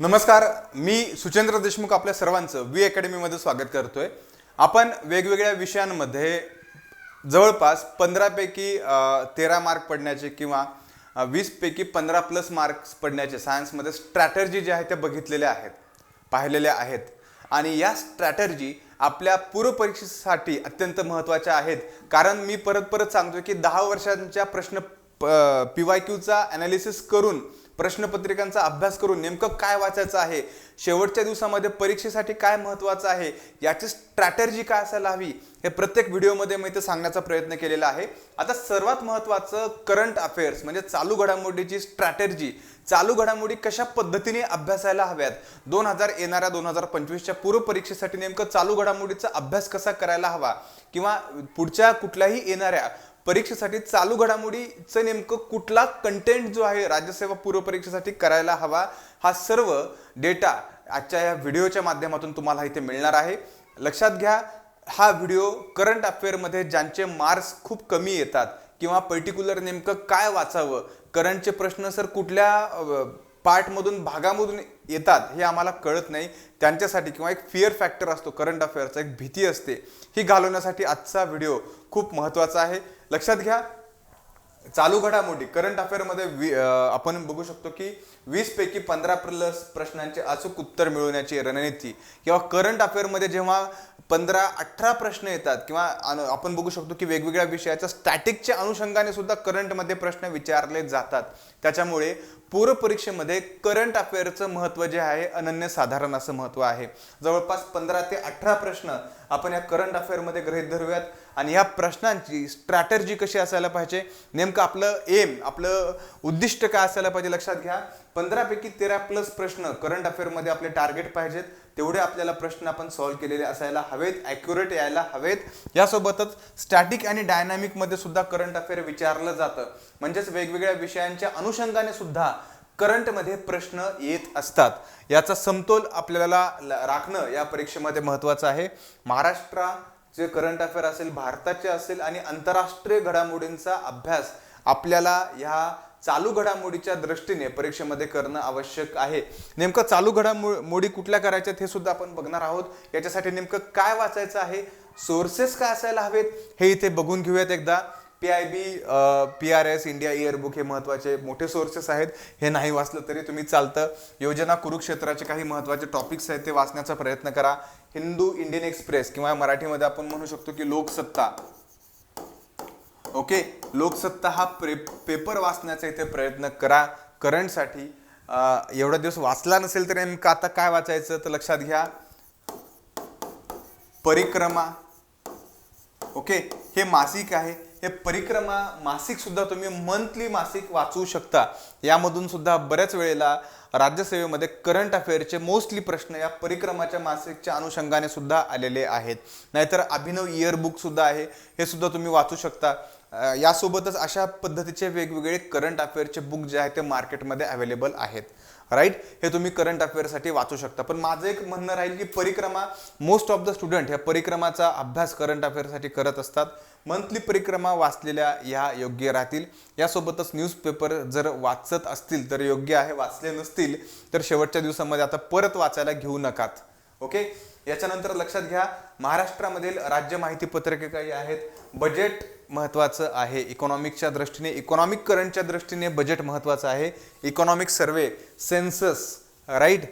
नमस्कार मी सुचेंद्र देशमुख आपल्या सर्वांचं वी अकॅडमीमध्ये स्वागत करतोय. आपण वेगवेगळ्या विषयांमध्ये जवळपास पंधरापैकी तेरा मार्क पडण्याचे किंवा वीसपैकी पंधरा प्लस मार्क्स पडण्याचे सायन्समध्ये स्ट्रॅटर्जी जे आहे त्या बघितलेल्या आहेत पाहिलेल्या आहेत. आणि या स्ट्रॅटर्जी आपल्या पूर्वपरीक्षेसाठी अत्यंत महत्त्वाच्या आहेत. कारण मी परत परत सांगतोय की दहा वर्षांच्या प्रश्न प पी वाय क्यूचा ॲनालिसिस करून प्रश्नपत्रिकांचा अभ्यास करून नेमकं काय वाचायचं आहे? शेवटच्या दिवसामध्ये परीक्षेसाठी काय महत्त्वाचं आहे? याची स्ट्रॅटर्जी काय असायला हवी? हे प्रत्येक व्हिडिओमध्ये मी ते सांगण्याचा प्रयत्न केलेला आहे. आता सर्वात महत्त्वाचं करंट अफेअर्स म्हणजे चालू घडामोडीची स्ट्रॅटर्जी चालू घडामोडी कशा पद्धतीने अभ्यासायला हव्यात? दोन हजार येणाऱ्या दोन हजार पंचवीसच्या पूर्वपरीक्षेसाठी नेमकं चालू घडामोडीचा अभ्यास कसा करायला हवा? किंवा पुढच्या कुठल्याही येणाऱ्या परीक्षेसाठी चालू घडामोडीचं नेमकं कुठला कंटेंट जो आहे राज्यसेवा पूर्व परीक्षेसाठी करायला हवा हा सर्व डेटा आजच्या या व्हिडिओच्या माध्यमातून तुम्हाला इथे मिळणार आहे. लक्षात घ्या हा व्हिडिओ करंट अफेअरमध्ये ज्यांचे मार्क्स खूप कमी येतात किंवा पर्टिक्युलर नेमकं काय वाचावं करंटचे प्रश्न सर कुठल्या पार्टमधून भागामधून येतात हे आम्हाला कळत नाही. त्यांच्यासाठी किंवा एक फिअर फॅक्टर असतो करंट अफेअरचा एक भीती असते. ही घालवण्यासाठी आजचा व्हिडिओ खूप महत्त्वाचा आहे. लक्षात घ्या चालू घडामोडी करंट अफेअरमध्ये वि आपण बघू शकतो की वीस पैकी पंधरा प्लस प्रश्नांचे अचूक उत्तर मिळवण्याची रणनीती किंवा करंट अफेअरमध्ये जेव्हा पंधरा अठरा प्रश्न येतात किंवा आपण बघू शकतो की वेगवेगळ्या विषयाच्या स्टॅटिकच्या अनुषंगाने सुद्धा करंटमध्ये प्रश्न विचारले जातात. त्याच्यामुळे पूर्वपरीक्षेमध्ये करंट अफेअरचं महत्त्व जे आहे अनन्यसाधारण असं महत्त्व आहे. जवळपास पंधरा ते अठरा प्रश्न आपण या करंट अफेअरमध्ये गृहीत धरूयात. आणि ह्या प्रश्नांची स्ट्रॅटर्जी कशी असायला पाहिजे? नेमकं आपलं एम आपलं उद्दिष्ट काय असायला पाहिजे लक्षात घ्या. पंधरापैकी तेरा प्लस प्रश्न करंट अफेअरमध्ये आपले टार्गेट पाहिजेत. तेवढे आपल्याला प्रश्न आपण सॉल्व्ह केलेले असायला हवेत ॲक्युरेट यायला हवेत. यासोबतच स्टॅटिक आणि डायनामिकमध्ये सुद्धा करंट अफेअर विचारलं जातं. म्हणजेच वेगवेगळ्या विषयांच्या अनुषंगाने सुद्धा करंटमध्ये प्रश्न येत असतात. याचा समतोल आपल्याला राखणं या परीक्षेमध्ये महत्त्वाचं आहे. महाराष्ट्रा जे करंट अफेअर असेल भारताचे असेल आणि आंतरराष्ट्रीय घडामोडींचा अभ्यास आपल्याला ह्या चालू घडामोडीच्या दृष्टीने परीक्षेमध्ये करणं आवश्यक आहे. नेमकं चालू घडामोडी कुठल्या करायच्यात हे सुद्धा आपण बघणार आहोत. याच्यासाठी नेमकं काय वाचायचं आहे? सोर्सेस काय असायला हवेत? हे इथे बघून घेऊयात एकदा. P I B P R S India year book हे महत्त्वाचे मोठे सोर्सेस आहेत. हे नाही वाचलं तरी तुम्ही चालतं. योजना कुरुक्षेत्राचे काही महत्त्वाचे टॉपिक्स आहेत ते वाचण्याचा प्रयत्न करा. हिंदू इंडियन एक्सप्रेस किंवा मराठीमध्ये आपण म्हणू शकतो की लोकसत्ता. ओके? लोकसत्ता हा प्रे पेपर वाचण्याचा इथे प्रयत्न करा. करंटसाठी एवढा दिवस वाचला नसेल तर नेमकं आता काय वाचायचं तर लक्षात घ्या. परिक्रमा. ओके? हे मासिक आहे. हे परिक्रमा मासिक सुद्धा तुम्ही मंथली मासिक वाचू शकता. यामधून सुद्धा बऱ्याच वेळेला राज्यसेवेमध्ये करंट अफेअरचे मोस्टली प्रश्न या परिक्रमाच्या मासिकच्या अनुषंगाने सुद्धा आलेले आहेत. नाहीतर अभिनव इयरबुक सुद्धा आहे. हे सुद्धा तुम्ही वाचू शकता. यासोबतच अशा पद्धतीचे वेगवेगळे करंट अफेअरचे बुक जे आहेत ते मार्केटमध्ये अवेलेबल आहेत. राईट हे तुम्ही करंट अफेअरसाठी वाचू शकता. पण माझं एक म्हणणं राहील की परिक्रमा मोस्ट ऑफ द स्टुडंट ह्या परिक्रमाचा अभ्यास करंट अफेअरसाठी करत असतात. मंथली परिक्रमा वाचलेल्या ह्या योग्य राहतील. यासोबतच न्यूजपेपर जर वाचत असतील तर योग्य आहे. वाचले नसतील तर शेवटच्या दिवसामध्ये आता परत वाचायला घेऊ नकात. ओके याच्यानंतर लक्षात घ्या महाराष्ट्रामधील राज्य माहिती पत्रके काही आहेत. बजेट महत्त्वाचं आहे. इकॉनॉमिकच्या दृष्टीने इकॉनॉमिक करंटच्या दृष्टीने बजेट महत्त्वाचं आहे. Economic survey census right?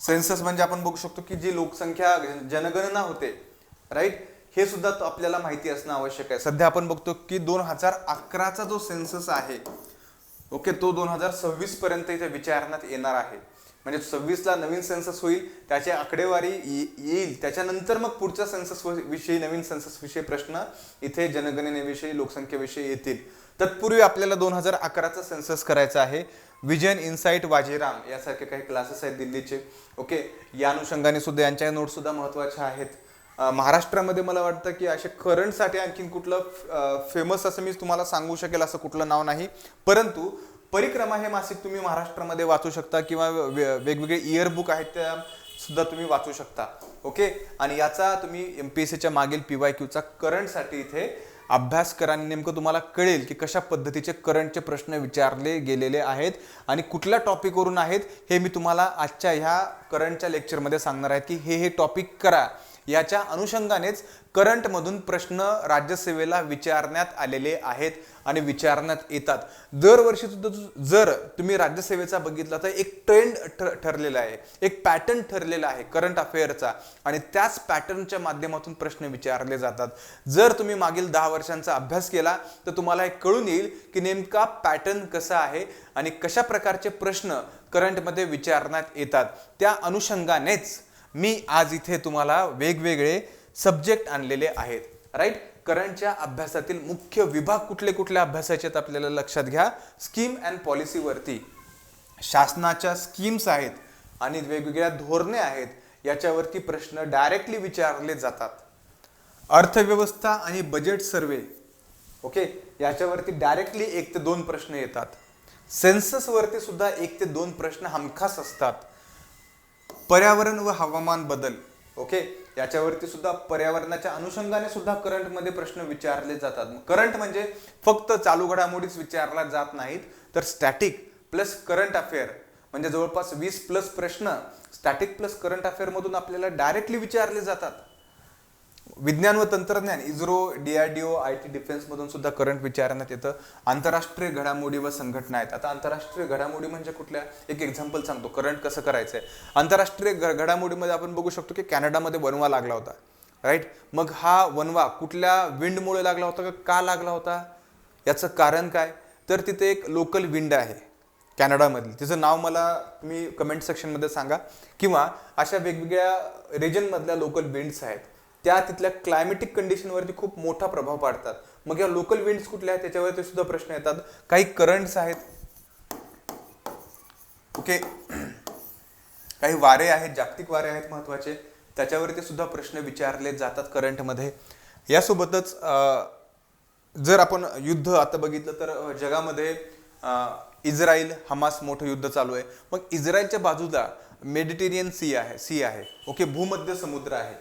Census म्हणजे आपण बघू शकतो की जी लोकसंख्या जनगणना होते राईट? हे सुद्धा आपल्याला माहिती असणं आवश्यक आहे. सध्या आपण बघतो की दोन हजार अकराचा जो सेन्सस आहे ओके तो दोन हजार सव्वीस पर्यंत इथे विचारण्यात येणार आहे. म्हणजे सव्वीसला नवीन सेन्सस होईल त्याची आकडेवारी येईल. त्याच्यानंतर मग पुढच्या सेन्सस विषयी नवीन सेन्सस विषयी प्रश्न इथे जनगणनेविषयी लोकसंख्येविषयी येतील. तत्पूर्वी आपल्याला दोन हजार अकराचा सेन्सस करायचा आहे. विजन इन्साईट वाजीराम यासारखे काही क्लासेस आहेत दिल्लीचे. ओके या अनुषंगाने सुद्धा यांच्या नोटसुद्धा महत्त्वाच्या आहेत. महाराष्ट्रामध्ये मला वाटतं की असे करंटसाठी आणखीन कुठलं फेमस असं मी तुम्हाला सांगू शकेल असं कुठलं नाव नाही. परंतु परिक्रमा हे मासिक तुम्ही महाराष्ट्रामध्ये वाचू शकता किंवा वेगवेगळे इयरबुक आहेत त्या सुद्धा तुम्ही वाचू शकता. ओके? आणि याचा तुम्ही एम पी एस सीच्या मागील पी वाय क्यूचा करंटसाठी इथे अभ्यास करा. आणि नेमकं तुम्हाला कळेल की कशा पद्धतीचे करंटचे प्रश्न विचारले गेलेले आहेत आणि कुठल्या टॉपिकवरून आहेत हे मी तुम्हाला आजच्या ह्या करंटच्या लेक्चरमध्ये सांगणार आहे की हे हे टॉपिक करा. याच्या अनुषंगानेच करंटमधून प्रश्न राज्यसेवेला विचारण्यात आलेले आहेत आणि विचारण्यात येतात. दरवर्षी सुद्धा जर तुम्ही राज्यसेवेचा बघितला तर एक ट्रेंड ठरलेला आहे. एक पॅटर्न ठरलेला आहे करंट अफेअरचा आणि त्याच पॅटर्नच्या माध्यमातून प्रश्न विचारले जातात. जर तुम्ही मागील दहा वर्षांचा अभ्यास केला तर तुम्हाला हे कळून येईल की नेमका पॅटर्न कसा आहे आणि कशा प्रकारचे प्रश्न करंटमध्ये विचारण्यात येतात. त्या अनुषंगानेच मी आज इथे तुम्हाला वेगवेगळे सब्जेक्ट आणलेले आहेत राईट करंटच्या अभ्यासातील मुख्य विभाग कुठले कुठले अभ्यासाचे आहेत आपल्याला लक्षात घ्या. स्कीम अँड पॉलिसीवरती शासनाच्या स्कीम्स आहेत आणि वेगवेगळ्या धोरणे आहेत याच्यावरती प्रश्न डायरेक्टली विचारले जातात. अर्थव्यवस्था आणि बजेट सर्वे ओके याच्यावरती डायरेक्टली एक ते दोन प्रश्न येतात. सेन्ससवरती सुद्धा एक ते दोन प्रश्न हमखास असतात. पर्यावरण व हवामान बदल ओके? याच्यावरती सुद्धा पर्यावरणाच्या अनुषंगाने सुद्धा करंटमध्ये प्रश्न विचारले जातात. करंट म्हणजे फक्त चालू घडामोडीच विचारला जात नाहीत तर स्टॅटिक प्लस करंट अफेअर म्हणजे जवळपास वीस प्लस प्रश्न स्टॅटिक प्लस करंट अफेअरमधून आपल्याला डायरेक्टली विचारले जातात. विज्ञान व तंत्रज्ञान इस्रो डीआरडीओ आय टी डिफेन्समधून सुद्धा करंट विचारण्यात येतं. आंतरराष्ट्रीय घडामोडी व संघटना आहेत. आता आंतरराष्ट्रीय घडामोडी म्हणजे कुठल्या? एक एक्झाम्पल सांगतो. करंट कसं करायचं आहे आंतरराष्ट्रीय घडामोडीमध्ये आपण बघू शकतो की कॅनडामध्ये वनवा लागला होता. राईट मग हा वनवा कुठल्या विंडमुळे लागला होता का का लागला होता? याचं कारण काय? तर तिथे एक लोकल विंड आहे कॅनडामधली. तिचं नाव मला तुम्ही कमेंट सेक्शनमध्ये सांगा. किंवा अशा वेगवेगळ्या रिजनमधल्या लोकल विंड्स आहेत. त्या तिथल्या क्लायमेटिक कंडिशनवरती खूप मोठा प्रभाव पाडतात. मग या लोकल विंड्स कुठल्या आहेत त्याच्यावरती सुद्धा प्रश्न येतात. काही करंट्स आहेत. ओके काही वारे आहेत जागतिक वारे आहेत महत्त्वाचे. त्याच्यावरती सुद्धा प्रश्न विचारले जातात करंटमध्ये यासोबतच जर आपण युद्ध आता बघितलं तर जगामध्ये इस्रायल हमास मोठं युद्ध चालू आहे. मग इस्रायलच्या बाजूला मेडिटेरियन सी आहे सी आहे. ओके भूमध्य समुद्र आहे.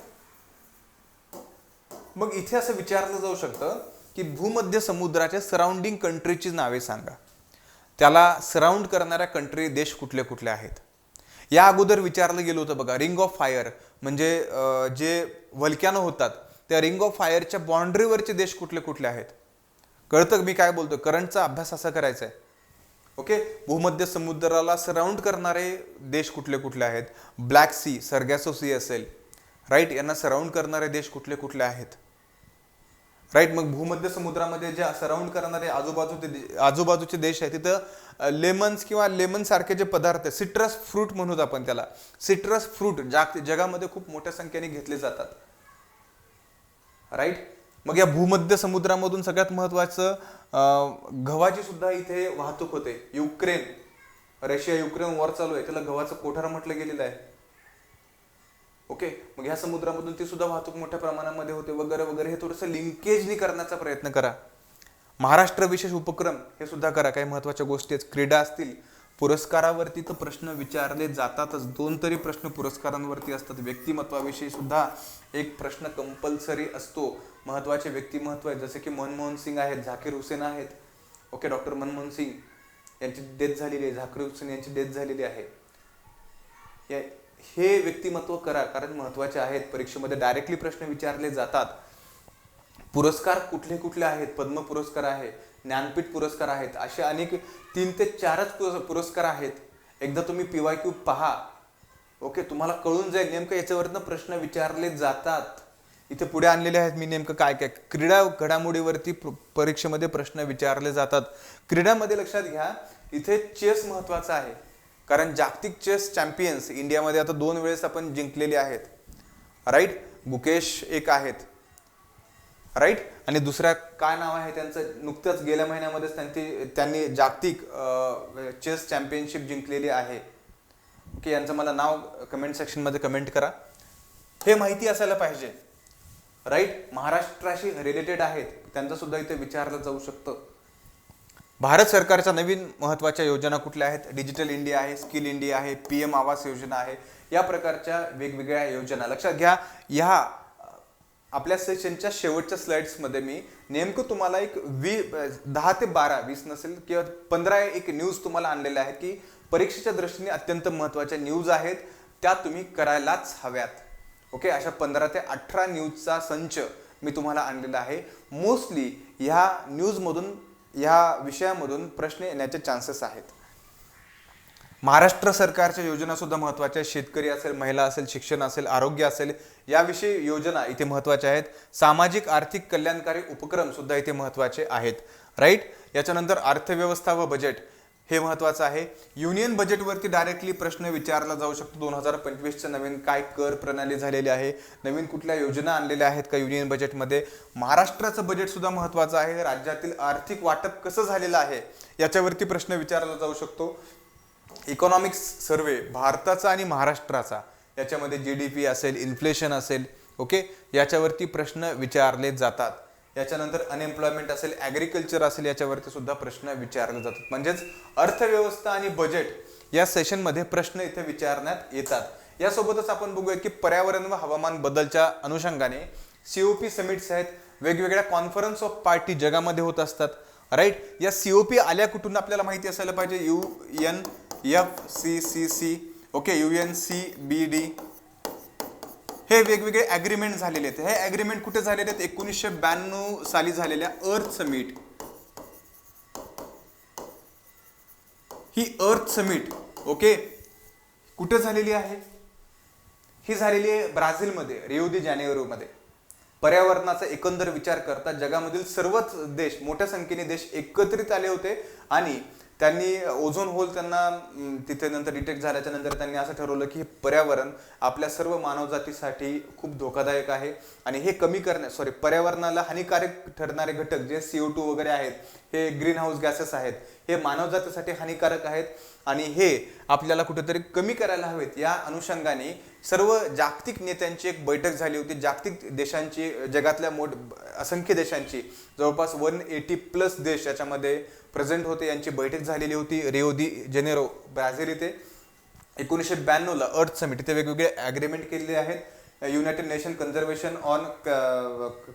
मग इथे असं विचारलं जाऊ शकतं की भूमध्य समुद्राच्या सराउंडिंग कंट्रीची नावे सांगा. त्याला सराउंड करणाऱ्या कंट्री देश कुठले कुठले आहेत? या अगोदर विचारलं गेलं होतं बघा रिंग ऑफ फायर म्हणजे जे वल्क्यानं होतात त्या रिंग ऑफ फायरच्या बाउंड्रीवरचे देश कुठले कुठले आहेत? कळतं मी काय बोलतो करंटचा अभ्यास असा करायचा आहे ओके? भूमध्य समुद्राला सराउंड करणारे देश कुठले कुठले आहेत? ब्लॅक सी सरगॅसो सी असेल राईट यांना सराउंड करणारे देश कुठले कुठले आहेत? राईट मग भूमध्य समुद्रामध्ये जे सराउंड करणारे आजूबाजूचे आजूबाजूचे देश आहेत तिथं लेमन्स किंवा लेमन सारखे जे पदार्थ आहेत सिट्रस फ्रूट म्हणूत आपण त्याला. सिट्रस फ्रूट जाग जगामध्ये खूप मोठ्या संख्येने घेतले जातात. राईट मग या भूमध्य समुद्रामधून सगळ्यात महत्वाचं गव्हाची सुद्धा इथे वाहतूक होते. युक्रेन रशिया युक्रेन वॉर चालू आहे. त्याला गव्हाचं कोठार म्हटलं गेलेलं आहे. ओके? मग ह्या समुद्रामधून ती सुद्धा वाहतूक मोठ्या प्रमाणामध्ये होते वगैरे वगैरे. हे थोडंसं लिंकेजनी करण्याचा प्रयत्न करा. महाराष्ट्र विशेष उपक्रम हे सुद्धा करा. काही महत्त्वाच्या गोष्टी आहेत. क्रीडा असतील पुरस्कारावरती तर प्रश्न विचारले जातातच. दोन तरी प्रश्न पुरस्कारांवरती असतात. व्यक्तिमत्वाविषयी सुद्धा एक प्रश्न कंपल्सरी असतो. महत्त्वाचे व्यक्तिमत्व आहेत. जसे की मनमोहन सिंग आहेत झाकीर हुसेन आहेत. ओके डॉक्टर मनमोहन सिंग यांची डेथ झालेली आहे. झाकीर हुसेन यांची डेथ झालेली आहे. या- हे व्यक्तिमत्व करा कारण महत्त्वाचे आहेत. परीक्षेमध्ये डायरेक्टली प्रश्न विचारले जातात. पुरस्कार कुठले कुठले आहेत? पद्म पुरस्कार आहे ज्ञानपीठ पुरस्कार आहेत असे अनेक तीन ते चारच पुरस्कार आहेत. एकदा तुम्ही पी वाय क्यू पहा. ओके तुम्हाला कळून जाईल नेमकं याच्यावरनं प्रश्न विचारले जातात. इथे पुढे आणलेले आहेत मी नेमकं काय काय? क्रीडा घडामोडीवरती परीक्षेमध्ये प्रश्न विचारले जातात. क्रीडामध्ये लक्षात घ्या इथे चेस महत्त्वाचा आहे. कारण जागतिक चेस चॅम्पियन्स इंडियामध्ये आता दोन वेळेस आपण जिंकलेले आहेत. राईट गुकेश एक आहेत. राईट आणि दुसऱ्या काय नाव आहे त्यांचं? नुकतंच गेल्या महिन्यामध्येच त्यांची त्यांनी जागतिक चेस चॅम्पियनशिप जिंकलेली आहे. ओके यांचं मला नाव कमेंट सेक्शनमध्ये कमेंट करा. हे माहिती असायला पाहिजे. राईट महाराष्ट्राशी रिलेटेड आहेत. त्यांचं सुद्धा इथे विचारलं जाऊ शकतं. भारत सरकारच्या नवीन महत्त्वाच्या योजना कुठल्या आहेत? डिजिटल इंडिया आहे स्किल इंडिया आहे पी एम आवास योजना आहे. या प्रकारच्या वेगवेगळ्या योजना. लक्षात घ्या ह्या आपल्या सेशनच्या शेवटच्या स्लाइड्समध्ये मी नेमकं तुम्हाला एक वी दहा ते बारा वीस नसेल किंवा पंधरा एक न्यूज तुम्हाला आणलेल्या आहेत की परीक्षेच्या दृष्टीने अत्यंत महत्त्वाच्या न्यूज आहेत. त्या तुम्ही करायलाच हव्यात. ओके? अशा पंधरा ते अठरा न्यूजचा संच मी तुम्हाला आणलेला आहे. मोस्टली ह्या न्यूजमधून ह्या विषयामधून प्रश्न येण्याचे चान्सेस आहेत. महाराष्ट्र सरकारच्या योजना सुद्धा महत्त्वाच्या आहेत. शेतकरी असेल महिला असेल शिक्षण असेल आरोग्य असेल याविषयी योजना इथे महत्त्वाच्या आहेत. सामाजिक आर्थिक कल्याणकारी उपक्रम सुद्धा इथे महत्त्वाचे आहेत. राईट याच्यानंतर अर्थव्यवस्था व बजेट हे महत्त्वाचं आहे. युनियन बजेटवरती डायरेक्टली प्रश्न विचारला जाऊ शकतो. दोन हजार पंचवीसच्या नवीन काय कर प्रणाली झालेली आहे? नवीन कुठल्या योजना आणलेल्या आहेत का युनियन बजेटमध्ये महाराष्ट्राचं बजेटसुद्धा महत्त्वाचं आहे. राज्यातील आर्थिक वाटप कसं झालेलं आहे? याच्यावरती प्रश्न विचारला जाऊ शकतो. इकॉनॉमिक्स सर्वे भारताचा आणि महाराष्ट्राचा. याच्यामध्ये जी डी पी असेल इन्फ्लेशन असेल ओके याच्यावरती प्रश्न विचारले जातात. याच्यानंतर अनएम्प्लॉयमेंट असेल ॲग्रिकल्चर असेल याच्यावरती सुद्धा प्रश्न विचारले जातात. म्हणजेच अर्थव्यवस्था आणि बजेट या सेशनमध्ये प्रश्न इथे विचारण्यात येतात. यासोबतच आपण बघूया की पर्यावरण व हवामान बदलच्या अनुषंगाने सी ओ पी समिट्स आहेत. वेगवेगळ्या कॉन्फरन्स ऑफ पार्टी जगामध्ये होत असतात. राईट या सी ओ पी आल्या कुठून आपल्याला माहिती असायला पाहिजे? U N F C C C okay U N C B D हे वेगवेगळे ॲग्रीमेंट झालेले आहेत. हे ॲग्रीमेंट कुठे झालेले आहेत? एकोणीसशे ब्याण्णव साली झालेल्या अर्थ समिट ही अर्थ समिट ओके कुठे झालेली आहे? ही झालेली आहे ब्राझीलमध्ये रिओ दी जानेरोमध्ये पर्यावरणाचा एकंदर विचार करता जगामधील सर्वच देश मोठ्या संख्येने देश एकत्रित आले होते आणि त्यांनी ओझोन होल त्यांना तिथे नंतर डिटेक्ट झाल्याच्यानंतर त्यांनी असं ठरवलं की हे पर्यावरण आपल्या सर्व मानवजातीसाठी खूप धोकादायक आहे. आणि हे कमी करण्या सॉरी पर्यावरणाला हानिकारक ठरणारे घटक जे सीओ टू वगैरे आहेत हे ग्रीन हाऊस गॅसेस आहेत हे मानवजातीसाठी हानिकारक आहेत. आणि हे आपल्याला कुठेतरी कमी करायला हवेत. या अनुषंगाने सर्व जागतिक नेत्यांची एक बैठक झाली होती. जागतिक देशांची जगातल्या मोठ असंख्य देशांची. जवळपास वन एटी प्लस देश याच्यामध्ये प्रेझेंट होते यांची बैठक झालेली होती रिओ दी जेनेरो ब्राझील इथे. एकोणीसशे ब्याण्णवला अर्थ समिट इथे वेगवेगळे ॲग्रीमेंट केलेले आहेत. United Nation conservation on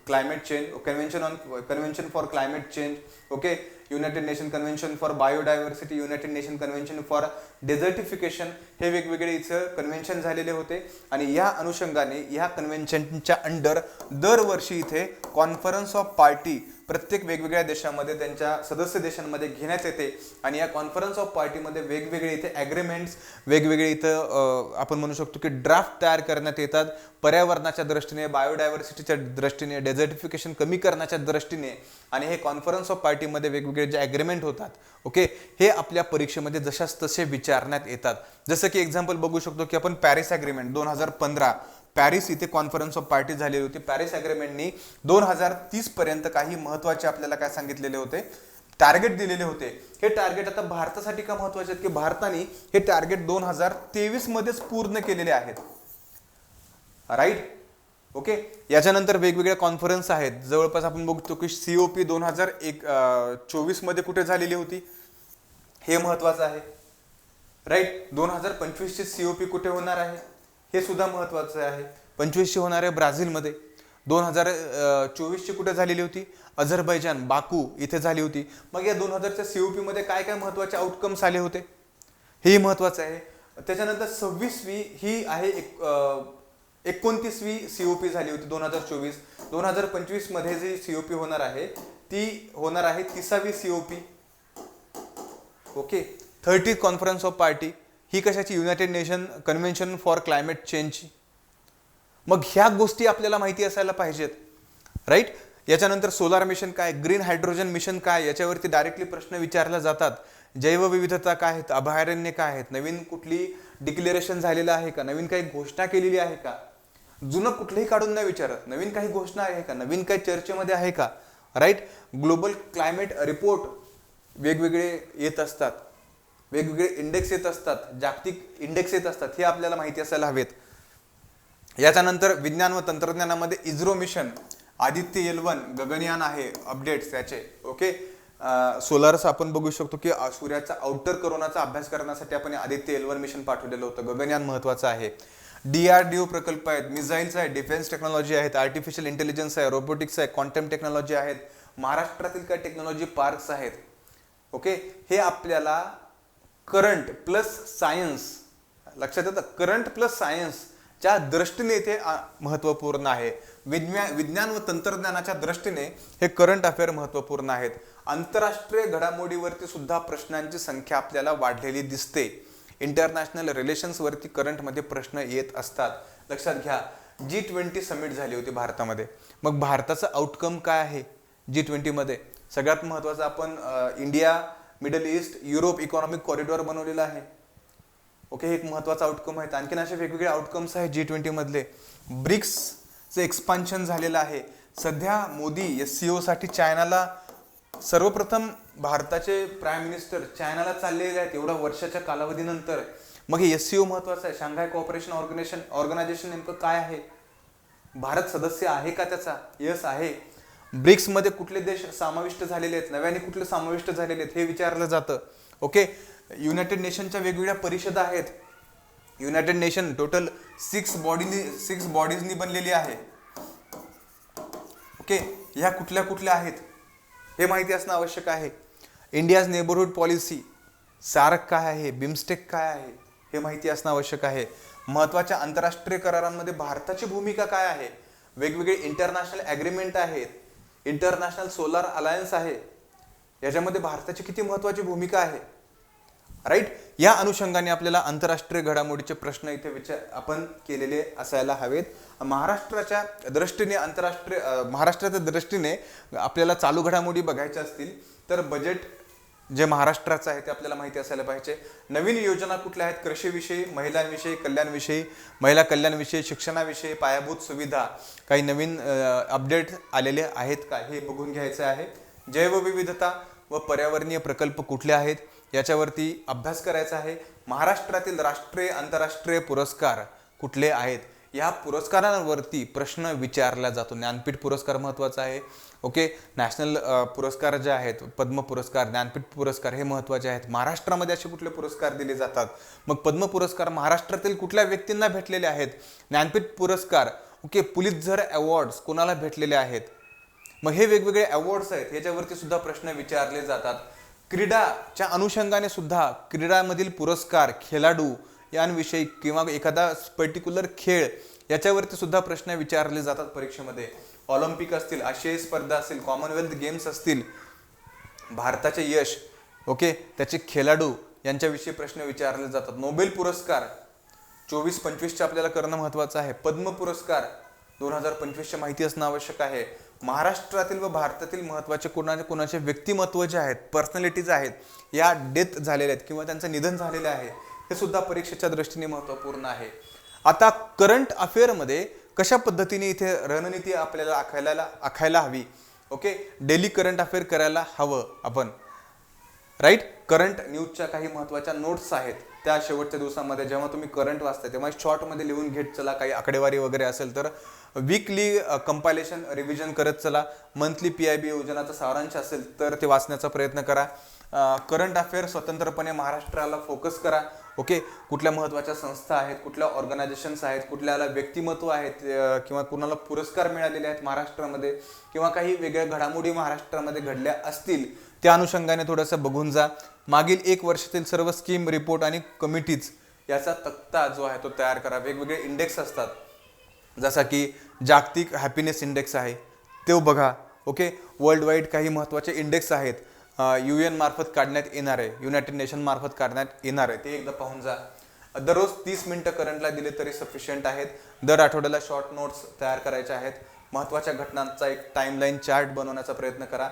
climate change convention on convention for climate change okay United Nation convention for biodiversity United Nation convention for desertification हे वेगवेगळे इथं कन्व्हेन्शन झालेले होते. आणि या अनुषंगाने या कन्व्हेन्शनच्या अंडर दरवर्षी इथे कॉन्फरन्स ऑफ पार्टी प्रत्येक वेगवेगळ्या देशामध्ये त्यांच्या सदस्य देशांमध्ये घेण्यात येते. आणि या कॉन्फरन्स ऑफ पार्टीमध्ये वेगवेगळे इथे ॲग्रीमेंट्स वेगवेगळे इथं आपण म्हणू शकतो की ड्राफ्ट तयार करण्यात येतात. पर्यावरणाच्या दृष्टीने बायोडायव्हर्सिटीच्या दृष्टीने डेझर्टिफिकेशन कमी करण्याच्या दृष्टीने. आणि हे कॉन्फरन्स ऑफ पार्टीमध्ये वेगवेगळे जे ॲग्रीमेंट होतात ओके हे आपल्या परीक्षेमध्ये जशाच तसे विचारण्यात येतात. जसं की एक्झाम्पल बघू शकतो की आपण पॅरिस ॲग्रीमेंट दोन हजार पंधरा पॅरिस इथे कॉन्फरन्स ऑफ पार्टी झालेली होती. पॅरिस ॲग्रीमेंटनी दोन हजार तीस पर्यंत काही महत्त्वाचे आपल्याला काय सांगितलेले होते? टार्गेट दिलेले होते. हे टार्गेट आता भारतासाठी का महत्त्वाचे आहेत? की भारताने हे टार्गेट दोन हजार तेवीस मध्येच पूर्ण केलेले आहेत. Right okay? याच्यानंतर वेगवेगळ्या कॉन्फरन्स आहेत. जवळपास आपण बघतो की सी ओ पी दोन हजार एक चोवीसमध्ये कुठे झालेली होती? हे महत्त्वाचं आहे. राईट दोन हजार पंचवीसची सी ओ पी कुठे होणार आहे? हे सुद्धा महत्त्वाचं आहे. पंचवीसशे होणार आहे ब्राझीलमध्ये. दोन हजार चोवीसची कुठे झालेली होती? अझरबैजान बाकू इथे झाली होती. मग या दोन हजारच्या सी ओ पीमध्ये काय काय महत्त्वाचे आउटकम्स आले होते? हेही महत्त्वाचं आहे. त्याच्यानंतर सव्वीसवी ही आहे एक अं, एकोणतीसवी सीओपी झाली होती दोन हजार चोवीस. दोन हजार पंचवीसमध्ये जी सी जी सीओपी होणार आहे ती होणार आहे तिसावी C O P okay? Thirty conference of party. ही कशाची? United Nation convention for climate चेंजची. मग ह्या गोष्टी आपल्याला माहिती असायला पाहिजेत. राईट? याच्यानंतर सोलार मिशन काय? ग्रीन हायड्रोजन मिशन काय? याच्यावरती डायरेक्टली प्रश्न विचारले जातात. जैवविविधता काय आहेत? अभयारण्य काय आहेत? नवीन कुठली डिक्लेरेशन झालेलं आहे का? नवीन काही घोषणा केलेली आहे का? जुनं कुठलंही काढून नाही विचारत. नवीन काही घोषणा आहे का? नवीन काही चर्चेमध्ये आहे का? राईट ग्लोबल क्लायमेट रिपोर्ट वेगवेगळे येत असतात. वेगवेगळे इंडेक्स येत असतात. जागतिक इंडेक्स येत असतात. हे आपल्याला माहिती असायला हवेत. याच्यानंतर विज्ञान व तंत्रज्ञानामध्ये ISRO mission Aditya L one Gaganyaan आहे अपडेट्स त्याचे ओके सोलारस आपण बघू शकतो की सूर्याचा आउटर करोनाचा अभ्यास करण्यासाठी आपण आदित्य एल वन मिशन पाठवलेलं होतं. गगनयान महत्वाचं आहे. डीआरडीओ प्रकल्प आहेत मिझाईल्स आहेत डिफेन्स टेक्नॉलॉजी आहेत आर्टिफिशियल इंटेलिजन्स आहे रोबोटिक्स आहे क्वांटम टेक्नॉलॉजी आहेत महाराष्ट्रातील काही टेक्नॉलॉजी पार्क्स आहेत. ओके हे आपल्याला करंट प्लस सायन्स लक्षात येतं? करंट प्लस सायन्सच्या दृष्टीने इथे महत्त्वपूर्ण आहे. विज्ञान विज्ञान व तंत्रज्ञानाच्या दृष्टीने हे करंट अफेअर महत्त्वपूर्ण आहेत. आंतरराष्ट्रीय घडामोडीवरती सुद्धा प्रश्नांची संख्या आपल्याला वाढलेली दिसते. इंटरनॅशनल रिलेशन्सवरती करंटमध्ये प्रश्न येत असतात. लक्षात घ्या जी ट्वेंटी समिट झाली होती भारतामध्ये. मग भारताचं आउटकम काय आहे जी ट्वेंटीमध्ये सगळ्यात महत्त्वाचं आपण India Middle East Europe economic corridor बनवलेला आहे. ओके हे एक महत्त्वाचा आउटकम आहे आणखीन असे वेगवेगळे आउटकम्स आहेत जी ट्वेंटीमधले ब्रिक्सचं एक्सपान्शन झालेलं आहे. सध्या मोदी एस सी ओसाठी चायनाला सर्वप्रथम भारताचे प्राईम मिनिस्टर चायनाला चाललेले आहेत एवढ्या वर्षाच्या कालावधीनंतर. मग हे एस सी ओ महत्वाचं आहे. शांघाय कॉपरेशन ऑर्गनायझेशन ऑर्गनायझेशन नेमकं काय आहे? भारत सदस्य आहे का त्याचा? यस आहे. ब्रिक्समध्ये कुठले देश समाविष्ट झालेले आहेत? नव्याने कुठले समाविष्ट झालेले आहेत? हे विचारलं जातं. ओके युनायटेड नेशनच्या वेगवेगळ्या परिषदा आहेत. युनायटेड नेशन टोटल सिक्स बॉडीनी सिक्स बॉडीजनी बनलेली आहे. ओके ह्या कुठल्या कुठल्या आहेत? हे माहिती असणं आवश्यक आहे. इंडियाज नेबरहूड पॉलिसी सारक काय आहे? बिमस्टेक काय आहे? हे माहिती असणं आवश्यक आहे. महत्त्वाच्या आंतरराष्ट्रीय करारांमध्ये भारताची भूमिका काय आहे? वेगवेगळे इंटरनॅशनल ॲग्रीमेंट आहेत. इंटरनॅशनल सोलार अलायन्स आहे. याच्यामध्ये भारताची किती महत्त्वाची भूमिका आहे? राईट या अनुषंगाने आपल्याला आंतरराष्ट्रीय घडामोडीचे प्रश्न इथे विचार आपण केलेले असायला हवेत. महाराष्ट्राच्या दृष्टीने आंतरराष्ट्रीय महाराष्ट्राच्या दृष्टीने आपल्याला चालू घडामोडी बघायच्या असतील तर बजेट जे महाराष्ट्राचं आहे ते आपल्याला माहिती असायला पाहिजे. नवीन योजना कुठल्या आहेत? कृषीविषयी महिलांविषयी कल्याणविषयी महिला कल्याणविषयी शिक्षणाविषयी पायाभूत सुविधा काही नवीन अपडेट आलेले आहेत का? हे बघून घ्यायचं आहे. जैवविविधता व पर्यावरणीय प्रकल्प कुठले आहेत? याच्यावरती अभ्यास करायचा आहे. महाराष्ट्रातील राष्ट्रीय आंतरराष्ट्रीय पुरस्कार कुठले आहेत? या पुरस्कारांवरती प्रश्न विचारला जातो. ज्ञानपीठ पुरस्कार महत्त्वाचा आहे. ओके? नॅशनल पुरस्कार जे आहेत पद्म पुरस्कार ज्ञानपीठ पुरस्कार हे महत्त्वाचे आहेत. महाराष्ट्रामध्ये असे कुठले पुरस्कार दिले जातात? मग पद्म पुरस्कार महाराष्ट्रातील कुठल्या व्यक्तींना भेटलेले आहेत? ज्ञानपीठ पुरस्कार ओके पुलितझर अवॉर्ड्स कोणाला भेटलेले आहेत? मग हे वेगवेगळे अवॉर्ड्स आहेत याच्यावरती सुद्धा प्रश्न विचारले जातात. क्रीडाच्या अनुषंगाने सुद्धा क्रीडामधील पुरस्कार खेळाडू यांविषयी किंवा एखादा पर्टिक्युलर खेळ याच्यावरती सुद्धा प्रश्न विचारले जातात परीक्षेमध्ये. ऑलिम्पिक असतील आशियाई स्पर्धा असतील कॉमनवेल्थ गेम्स असतील भारताचे यश ओके त्याचे खेळाडू यांच्याविषयी प्रश्न विचारले जातात. नोबेल पुरस्कार चोवीस पंचवीसचे आपल्याला करणं महत्त्वाचं आहे. पद्म पुरस्कार दोन हजार पंचवीसच्या माहिती असणं आवश्यक आहे. महाराष्ट्रातील व भारतातील महत्त्वाचे कोणाचे कोणाचे व्यक्तिमत्व जे आहेत पर्सनॅलिटीज आहेत या डेथ झालेल्या आहेत किंवा त्यांचं निधन झालेलं आहे हे सुद्धा परीक्षेच्या दृष्टीने महत्त्वपूर्ण आहे. आता करंट अफेअरमध्ये कशा पद्धतीने इथे रणनीती आपल्याला आखायला आखायला हवी? ओके डेली करंट अफेअर करायला हवं आपण. राईट करंट न्यूजच्या काही महत्त्वाच्या नोट्स आहेत. त्या शेवटच्या दिवसामध्ये जेव्हा तुम्ही करंट वाचता तेव्हा शॉर्टमध्ये लिहून घेत चला काही आकडेवारी वगैरे असेल तर वीकली कंपायलेशन रिव्हिजन करत चला. मंथली पी आय बी योजनाचा सारांश असेल तर ते वाचण्याचा प्रयत्न करा. करंट अफेअर स्वतंत्रपणे महाराष्ट्राला फोकस करा. ओके कुठल्या महत्त्वाच्या संस्था आहेत कुठल्या ऑर्गनायझेशन्स आहेत कुठल्याला व्यक्तिमत्व आहेत किंवा कुणाला पुरस्कार मिळालेले आहेत महाराष्ट्रामध्ये किंवा काही वेगळ्या घडामोडी महाराष्ट्रामध्ये घडल्या असतील त्या अनुषंगाने थोडंसं बघून जा. मागील एक वर्षातील सर्व स्कीम रिपोर्ट आणि कमिटीज याचा तक्ता जो आहे तो तयार करा. वेगवेगळे इंडेक्स असतात. जसा की जागतिक हॅपीनेस इंडेक्स आहे तो बघा ओके वर्ल्ड वाईड काही महत्त्वाचे इंडेक्स आहेत. यू एन मार्फत काढण्यात येणार आहे युनायटेड नेशन मार्फत काढण्यात येणार आहे. ते एकदा पाहून जा. दररोज तीस मिनटं करंटला दिले तरी सफिशियंट आहेत. दर आठवड्याला शॉर्ट नोट्स तयार करायच्या आहेत. महत्त्वाच्या घटनांचा एक टाईमलाईन चार्ट बनवण्याचा प्रयत्न करा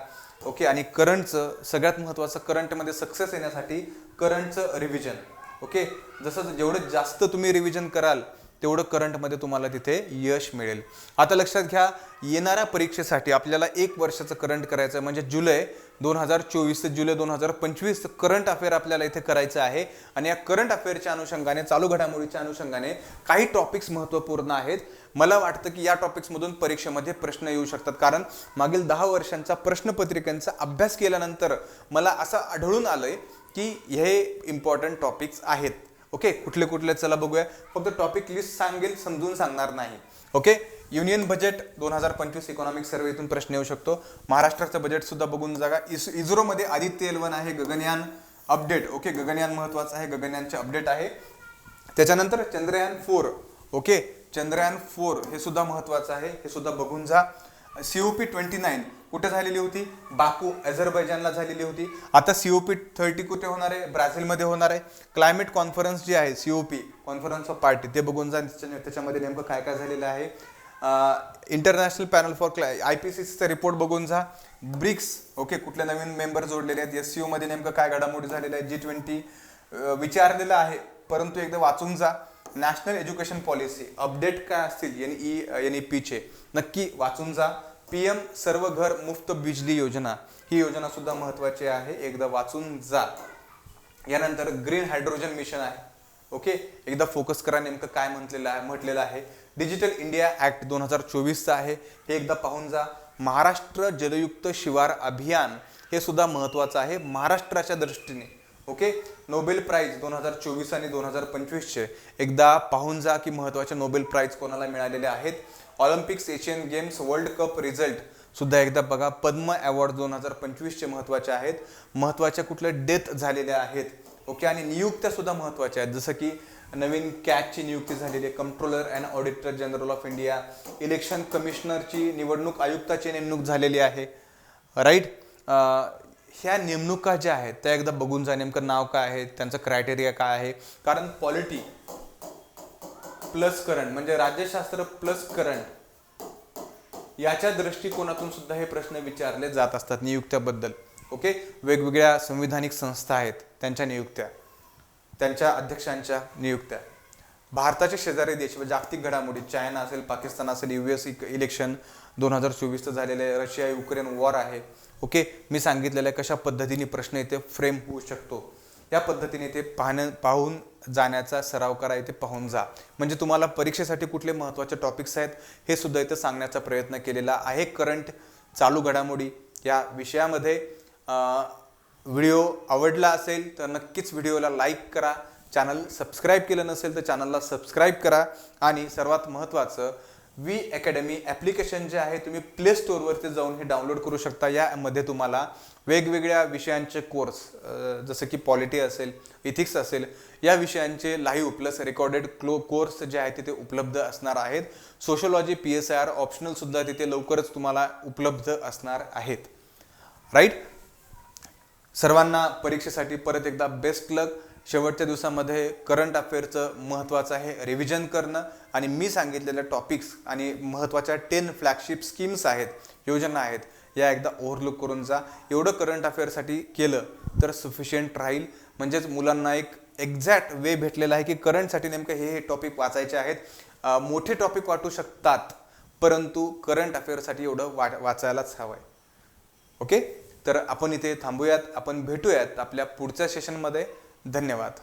ओके आणि करंटचं सगळ्यात महत्त्वाचं करंटमध्ये सक्सेस येण्यासाठी करंटचं रिव्हिजन ओके जसं जेवढं जास्त तुम्ही रिव्हिजन कराल तेवढं करंटमध्ये तुम्हाला तिथे यश मिळेल. आता लक्षात घ्या येणाऱ्या परीक्षेसाठी आपल्याला एक वर्षाचं करंट करायचं आहे. म्हणजे जुलै दोन हजार चोवीस ते जुलै दोन हजार पंचवीस करंट अफेअर आपल्याला इथे करायचं आहे. आणि या करंट अफेअरच्या अनुषंगाने चालू घडामोडीच्या अनुषंगाने काही टॉपिक्स महत्त्वपूर्ण आहेत. मला वाटतं की या टॉपिक्समधून परीक्षेमध्ये प्रश्न येऊ शकतात. कारण मागील दहा वर्षांचा प्रश्नपत्रिकांचा अभ्यास केल्यानंतर मला असं आढळून आलं आहे की हे इम्पॉर्टंट टॉपिक्स आहेत. ओके कुठले कुठले चला बघूया. फक्त टॉपिक लिस्ट सांगेल समजून सांगणार नाही. ओके? युनियन बजेट दोन हजार पंचवीस इकॉनॉमिक सर्वे इथून प्रश्न येऊ शकतो. महाराष्ट्राचं बजेट सुद्धा बघून जागा. इस इस्रोमध्ये आदित्य एलवन आहे गगनयान अपडेट ओके गगनयान महत्वाचं आहे गगनयानचे अपडेट आहे. त्याच्यानंतर Chandrayaan four okay? Chandrayaan four हे सुद्धा महत्वाचं आहे हे सुद्धा बघून जा. सीओपी ट्वेंटी नाईन कुठे झालेली होती? बाकू अझरबैजानला झालेली होती. आता सीओपी थर्टी कुठे होणार आहे? ब्राझीलमध्ये होणार आहे. क्लायमेट कॉन्फरन्स जी आहे सीओपी कॉन्फरन्स ऑफ पार्टी ते बघून जा त्याच्या- त्याच्यामध्ये नेमकं काय काय झालेलं आहे. International panel for cli I P C सीचा रिपोर्ट बघून जा. ब्रिक्स ओके कुठले नवीन मेंबर जोडलेले आहेत? एस सी ओमध्ये नेमकं काय घडामोडी झालेल्या आहे जी ट्वेंटी विचारलेलं आहे. परंतु एकदा वाचून जा. नॅशनल एज्युकेशन पॉलिसी अपडेट काय असतील? एन ई एन ई पीचे नक्की वाचून जा. पी एम सर्व घर मुफ्त बिजली योजना. ही योजना सुद्धा महत्वाची आहे. एकदा वाचून जा. यानंतर ग्रीन हायड्रोजन मिशन आहे. ओके? एकदा फोकस करा नेमकं काय म्हटलेलं आहे म्हटलेलं आहे. डिजिटल इंडिया ऍक्ट दोन हजार चोवीसचं आहे. हे एकदा पाहून जा. महाराष्ट्र जलयुक्त शिवार अभियान हे सुद्धा महत्वाचं आहे महाराष्ट्राच्या दृष्टीने. ओके? नोबेल प्राईज दोन हजार चोवीस आणि दोन हजार पंचवीसचे. एकदा पाहून जा की महत्त्वाचे नोबेल प्राईज कोणाला मिळालेले आहेत. Olympics Asian games world cup result सुद्धा एकदा बघा पद्म अवॉर्ड दोन हजार पंचवीसचे महत्त्वाचे आहेत. महत्त्वाच्या कुठल्या डेथ झालेल्या आहेत. ओके आणि नियुक्त्या सुद्धा महत्त्वाच्या आहेत. जसं की नवीन कॅटची नियुक्ती झालेली आहे. Controller and auditor general of India election कमिशनरची निवडणूक आयुक्ताची नेमणूक झालेली आहे. राईट ह्या नेमणुका ज्या आहेत त्या एकदा बघून जा नेमकं नाव काय आहे त्यांचं क्रायटेरिया काय आहे. कारण पॉलिटी प्लस करंट म्हणजे राज्यशास्त्र प्लस करंट याच्या दृष्टिकोनातून सुद्धा हे प्रश्न विचारले जात असतात नियुक्त्याबद्दल. ओके? वेगवेगळ्या संविधानिक संस्था आहेत त्यांच्या नियुक्त्या त्यांच्या अध्यक्षांच्या नियुक्त्या. भारताचे शेजारी देश व जागतिक घडामोडी चायना असेल पाकिस्तान असेल यू एस इलेक्शन दोन हजार चोवीसचं झालेलं आहे रशिया युक्रेन वॉर आहे. ओके? मी सांगितलेलं आहे कशा पद्धतीने प्रश्न इथे फ्रेम होऊ शकतो. या पद्धतीने ते पाहण्या पाहून जाण्याचा सराव करा इथे पाहून जा. म्हणजे तुम्हाला परीक्षेसाठी कुठले महत्त्वाचे टॉपिक्स आहेत हे सुद्धा इथं सांगण्याचा प्रयत्न केलेला आहे. करंट चालू घडामोडी या विषयामध्ये व्हिडिओ आवडला असेल तर नक्कीच व्हिडिओला लाईक करा. चॅनल सबस्क्राईब केलं नसेल तर चॅनलला सबस्क्राईब करा. आणि सर्वात महत्त्वाचं वी अकॅडमी ॲप्लिकेशन जे आहे तुम्ही प्ले स्टोअरवरती जाऊन हे डाउनलोड करू शकता. यामध्ये तुम्हाला वेगवेगळ्या विषयांचे कोर्स जसं की पॉलिटी असेल इथिक्स असेल या विषयांचे लाईव्ह प्लस रेकॉर्डेड क्लो कोर्स जे आहेत तिथे उपलब्ध असणार आहेत. Sociology P S I R ऑप्शनलसुद्धा तिथे लवकरच तुम्हाला उपलब्ध असणार आहेत. राईट? सर्वांना परीक्षेसाठी परत एकदा बेस्ट लक. शेवटच्या दिवसामध्ये करंट अफेअरचं महत्त्वाचं आहे. रिव्हिजन करणं आणि मी सांगितलेल्या टॉपिक्स आणि महत्त्वाच्या टेन फ्लॅगशिप स्कीम्स आहेत योजना आहेत या एकदा ओव्हरलुक करून जा. एवढं करंट अफेअरसाठी केलं तर सफिशियंट राहील. म्हणजेच मुलांना एक एक्झॅक्ट वे भेटलेला आहे की करंटसाठी नेमकं हे हे टॉपिक वाचायचे आहेत. मोठे टॉपिक वाटू शकतात परंतु करंट अफेअरसाठी एवढं वा वाचायलाच हवं आहे ओके तर आपण इथे थांबूयात. आपण भेटूयात आपल्या पुढच्या सेशनमध्ये धन्यवाद.